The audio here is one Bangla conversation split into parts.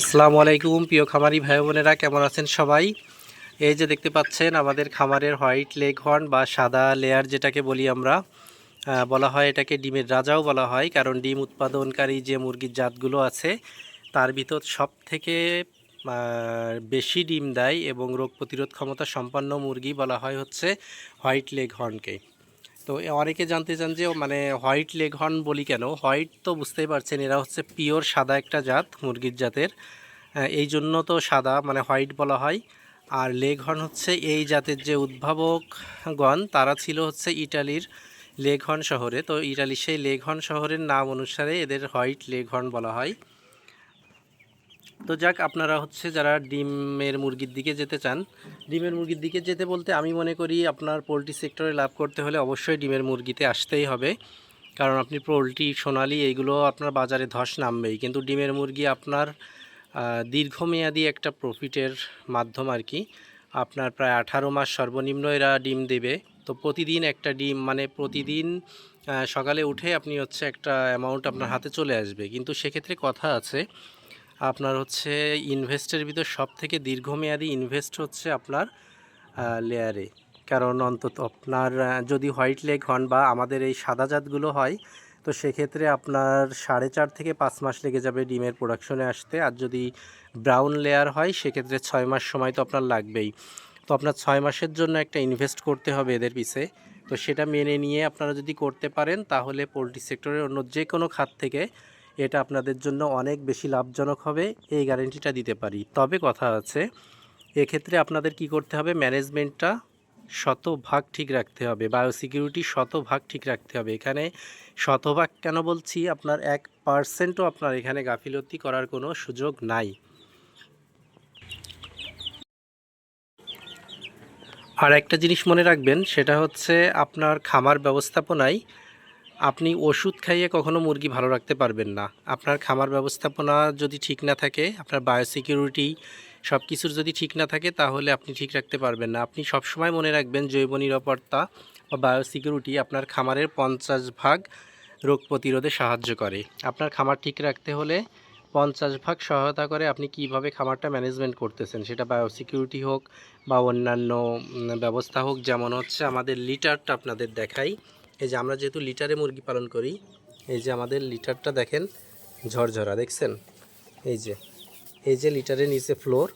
আসসালামু আলাইকুম, প্রিয় খামারি ভাই বোনেরা, কেমন আছেন সবাই? এই যে দেখতে পাচ্ছেন, আমাদের খামারের হোয়াইট লেগ হর্ন বা সাদা লেয়ার যেটাকে বলি আমরা বলা হয় এটাকে ডিমের রাজাও বলা হয়, কারণ ডিম উৎপাদনকারী যে মুরগির জাতগুলো আছে, তার ভিতর সব থেকে বেশি ডিম দেয় এবং রোগ প্রতিরোধ ক্ষমতা সম্পন্ন মুরগি বলা হয় হচ্ছে হোয়াইট লেগ হর্নকে তো অনেকে জানতে চান যে মানে হোয়াইট হর্ন বলি কেন? হোয়াইট তো বুঝতেই পারছেন, এরা হচ্ছে পিওর সাদা একটা জাত, মুরগির জাতের। এই জন্য তো সাদা মানে হোয়াইট বলা হয়। আর হর্ন হচ্ছে এই জাতের যে উদ্ভাবকগণ, তারা ছিল হচ্ছে ইটালির লেঘন শহরে। তো ইটালির সেই লেঘন শহরের নাম অনুসারে এদের হোয়াইট লেঘন বলা হয়। তো যাক, আপনারা হচ্ছে যারা ডিমের মুরগির দিকে যেতে চান, ডিমের মুরগির দিকে যেতে বলতে আমি মনে করি আপনার পোলট্রি সেক্টরে লাভ করতে হলে অবশ্যই ডিমের মুরগিতে আসতেই হবে। কারণ আপনি পোলট্রি, সোনালি এইগুলো আপনার বাজারে ধস নামবেই। কিন্তু ডিমের মুরগি আপনার দীর্ঘমেয়াদী একটা প্রফিটের মাধ্যম আর কি। আপনার প্রায় আঠারো মাস সর্বনিম্ন এরা ডিম দেবে। তো প্রতিদিন একটা ডিম মানে প্রতিদিন সকালে উঠে আপনি হচ্ছে একটা অ্যামাউন্ট আপনার হাতে চলে আসবে। কিন্তু সেক্ষেত্রে কথা আছে আপনার হচ্ছে ইনভেস্টের ভিতর সব থেকে দীর্ঘমেয়াদী ইনভেস্ট হচ্ছে আপনার লেয়ারে কারণ অন্তত আপনার যদি হোয়াইট লেগ হন বা আমাদের এই সাদা জাতগুলো হয়, তো সেক্ষেত্রে আপনার সাড়ে চার থেকে পাঁচ মাস লেগে যাবে ডিমের প্রোডাকশনে আসতে। আর যদি ব্রাউন লেয়ার হয়, সেক্ষেত্রে ছয় মাস সময় তো আপনার লাগবেই। তো আপনার ছয় মাসের জন্য একটা ইনভেস্ট করতে হবে এদের পিছে। তো সেটা মেনে নিয়ে আপনারা যদি করতে পারেন, তাহলে পোলট্রি সেক্টরের অন্য যে কোনো খাত থেকে এটা আপনাদের জন্য অনেক বেশি লাভজনক হবে, এই গ্যারেন্টিটা দিতে পারি। তবে কথা আছে, এক্ষেত্রে আপনাদের কি করতে হবে ম্যানেজমেন্টটা শতভাগ ঠিক রাখতে হবে বায়োসিকিউরিটি শতভাগ ঠিক রাখতে হবে। এখানে শতভাগ কেন বলছি, আপনার এক পার্সেন্টও আপনার এখানে গাফিলতি করার কোনো সুযোগ নাই। আর একটা জিনিস মনে রাখবেন, সেটা হচ্ছে আপনার খামার ব্যবস্থাপনায় আপনি ওষুধ খাইয়ে কখনো মুরগি ভালো রাখতে পারবেন না। আপনার খামার ব্যবস্থাপনা যদি ঠিক না থাকে, আপনার বায়োসিকিউরিটি সব কিছুর যদি ঠিক না থাকে, তাহলে আপনি ঠিক রাখতে পারবেন না। আপনি সবসময় মনে রাখবেন জৈব নিরাপত্তা বা বায়োসিকিউরিটি আপনার খামারের পঞ্চাশ ভাগ রোগ প্রতিরোধে সাহায্য করে। আপনার খামার ঠিক রাখতে হলে পঞ্চাশ ভাগ সহায়তা করে আপনি কীভাবে খামারটা ম্যানেজমেন্ট করতেছেন, সেটা বায়োসিকিউরিটি হোক বা অন্যান্য ব্যবস্থা হোক। যেমন হচ্ছে আমাদের লিটারটা আপনাদের দেখাই। এই যে আমরা যেহেতু লিটারে মুরগি পালন করি, এই যে আমাদের লিটারটা দেখেন ঝরঝরা, দেখছেন? এই যে এই যে লিটারের নিচে ফ্লোর,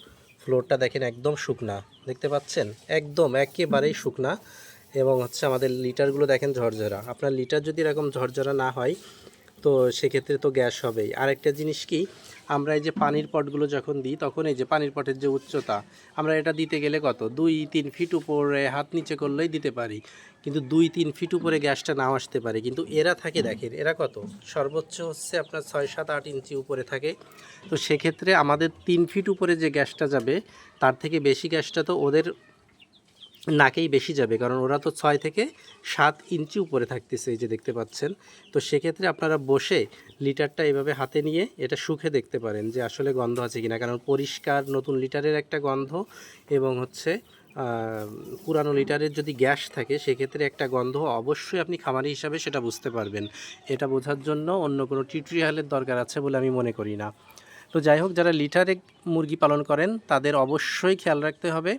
ফ্লোরটা দেখেন একদম শুকনা, দেখতে পাচ্ছেন? একদম একেবারেই শুকনা এবং হচ্ছে আমাদের লিটারগুলো দেখেন ঝরঝরা। আপনার লিটার যদি এরকম ঝরঝরা না হয়, তো সেক্ষেত্রে তো গ্যাস হবেই। আরেকটা জিনিস কি আমরা এই যে পানির পটগুলো যখন দিই, তখন এই যে পানির পটের যে উচ্চতা, আমরা এটা দিতে গেলে কত? দুই, তিন ফিট উপরে হাত নিচে করলেই দিতে পারি। কিন্তু দুই, তিন ফিট উপরে গ্যাসটা নাও আসতে পারে। কিন্তু এরা থাকে, দেখেন, এরা কত? সর্বোচ্চ হচ্ছে আপনার ছয়, সাত, আট ইঞ্চি উপরে থাকে। তো সেক্ষেত্রে আমাদের তিন ফিট উপরে যে গ্যাসটা যাবে, তার থেকে বেশি গ্যাসটা তো ওদের নাকেই বেশি যাবে, কারণ ওরা তো ছয় থেকে সাত ইঞ্চি উপরে থাকতেছে এই যে দেখতে পাচ্ছেন। তো সেক্ষেত্রে আপনারা বসে লিটারটা এভাবে হাতে নিয়ে এটা সুখে দেখতে পারেন যে আসলে গন্ধ আছে কিনা, কারণ পরিষ্কার নতুন লিটারের একটা গন্ধ এবং হচ্ছে পুরানো লিটারের যদি গ্যাস থাকে সেক্ষেত্রে একটা গন্ধ অবশ্যই আপনি খামারি হিসাবে সেটা বুঝতে পারবেন। এটা বোঝার জন্য অন্য কোনো টিউটোরিয়ালের দরকার আছে বলে আমি মনে করি না। তো যাই হোক, যারা লিটারে মুরগি পালন করেন তাদের অবশ্যই খেয়াল রাখতে হবে।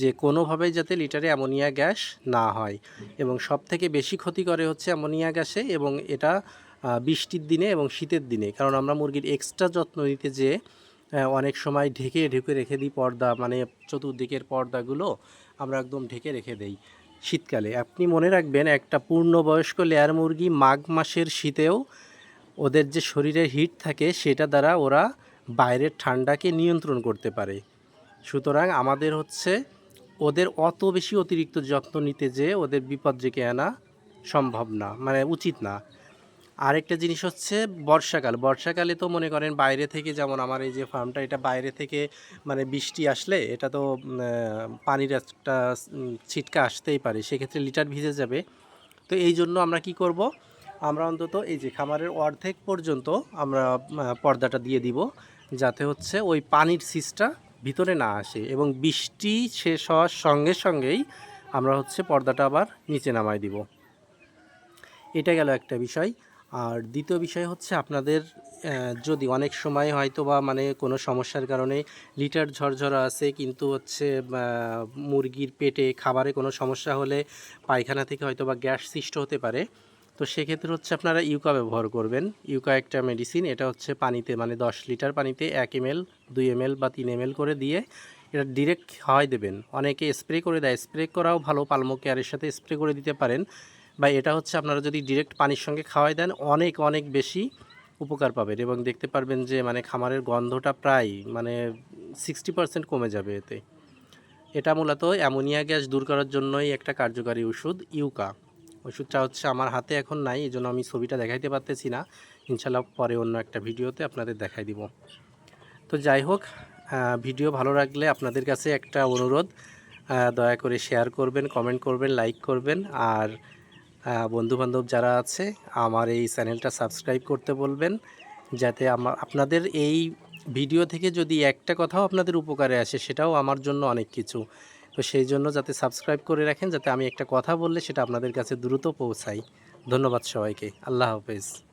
যে কোনোভাবেই যাতে লিটারে অ্যামোনিয়া গ্যাস না হয়। এবং সব থেকে বেশি ক্ষতি করে হচ্ছে অ্যামোনিয়া গ্যাসে এবং এটা বৃষ্টির দিনে এবং শীতের দিনে। কারণ আমরা মুরগির এক্সট্রা যত্ন নিতে যেয়ে অনেক সময় ঢেকে ঢেকে রেখে দিই পর্দা মানে চতুর্দিকের পর্দাগুলো আমরা একদম ঢেকে রেখে দেই শীতকালে। আপনি মনে রাখবেন একটা পূর্ণবয়স্ক লেয়ার মুরগি মাঘ মাসের শীতেও ওদের যে শরীরের হিট থাকে সেটা দ্বারা ওরা বাইরের ঠান্ডাকে নিয়ন্ত্রণ করতে পারে। সুতরাং আমাদের হচ্ছে ওদের অত বেশি অতিরিক্ত যত্ন নিতে যে ওদের বিপদ ডেকে আনা সম্ভব না মানে উচিত না। আরেকটা জিনিস হচ্ছে বর্ষাকাল। বর্ষাকালে তো মনে করেন বাইরে থেকে যেমন আমার এই যে ফার্মটা এটা বাইরে থেকে মানে বৃষ্টি আসলে এটা তো পানির একটা ছিটকা আসতেই পারে, সেক্ষেত্রে লিটার ভিজে যাবে। তো এই জন্য আমরা কি করব? আমরা অন্তত এই যে খামারের অর্ধেক পর্যন্ত আমরা পর্দাটা দিয়ে দিব, যাতে হচ্ছে ওই পানির সিসটা ভিতরে না আসে এবং বৃষ্টি শেষ হওয়ার সঙ্গে সঙ্গেই আমরা হচ্ছে পর্দাটা আবার নিচে নামাই দিব। এটা গেল একটা বিষয়। আর দ্বিতীয় বিষয় হচ্ছে আপনাদের যদি অনেক সময় হয়তো বা মানে কোনো সমস্যার কারণে লিটার ঝরঝরা আছে, কিন্তু হচ্ছে মুরগির পেটে খাবারে কোনো সমস্যা হলে পায়খানা থেকে হয়তো বা গ্যাস সৃষ্ট হতে পারে তো সেক্ষেত্রে হচ্ছে আপনারা ইউকা ব্যবহার করবেন। ইউকা একটা মেডিসিন এটা হচ্ছে পানিতে মানে দশ লিটার পানিতে এক এম এল দুই এম এল বা তিন এম করে দিয়ে এটা ডিরেক্ট খাওয়াই দেবেন। অনেকে স্প্রে করে দেয় স্প্রে করাও ভালো, পালমো কেয়ারের সাথে স্প্রে করে দিতে পারেন। বা এটা হচ্ছে আপনারা যদি ডিরেক্ট পানির সঙ্গে খাওয়াই দেন, অনেক অনেক বেশি উপকার পাবেন এবং দেখতে পারবেন যে মানে খামারের গন্ধটা প্রায় মানে সিক্সটি পার্সেন্ট কমে যাবে এতে। এটা মূলত অ্যামোনিয়া গ্যাস দূর করার জন্যই একটা কার্যকারী ওষুধ, ইউকা। ওষুধটা হচ্ছে আমার হাতে এখন নাই এই জন্য আমি ছবিটা দেখাইতে পারতেছি না। ইনশাল্লাহ পরে অন্য একটা ভিডিওতে আপনাদের দেখাই দিব। তো যাই হোক ভিডিও ভালো লাগলে আপনাদের কাছে একটা অনুরোধ দয়া করে শেয়ার করবেন, কমেন্ট করবেন, লাইক করবেন। আর বন্ধুবান্ধব যারা আছে, আমার এই চ্যানেলটা সাবস্ক্রাইব করতে বলবেন, যাতে আমার, আপনাদের এই ভিডিও থেকে যদি একটা কথাও আপনাদের উপকারে আসে, সেটাও আমার জন্য অনেক কিছু। তো সেই জন্য যাতে সাবস্ক্রাইব করে রাখেন, যাতে আমি একটা কথা বললে সেটা আপনাদের কাছে দ্রুত পৌঁছাই। ধন্যবাদ সবাইকে। আল্লাহ হাফেজ।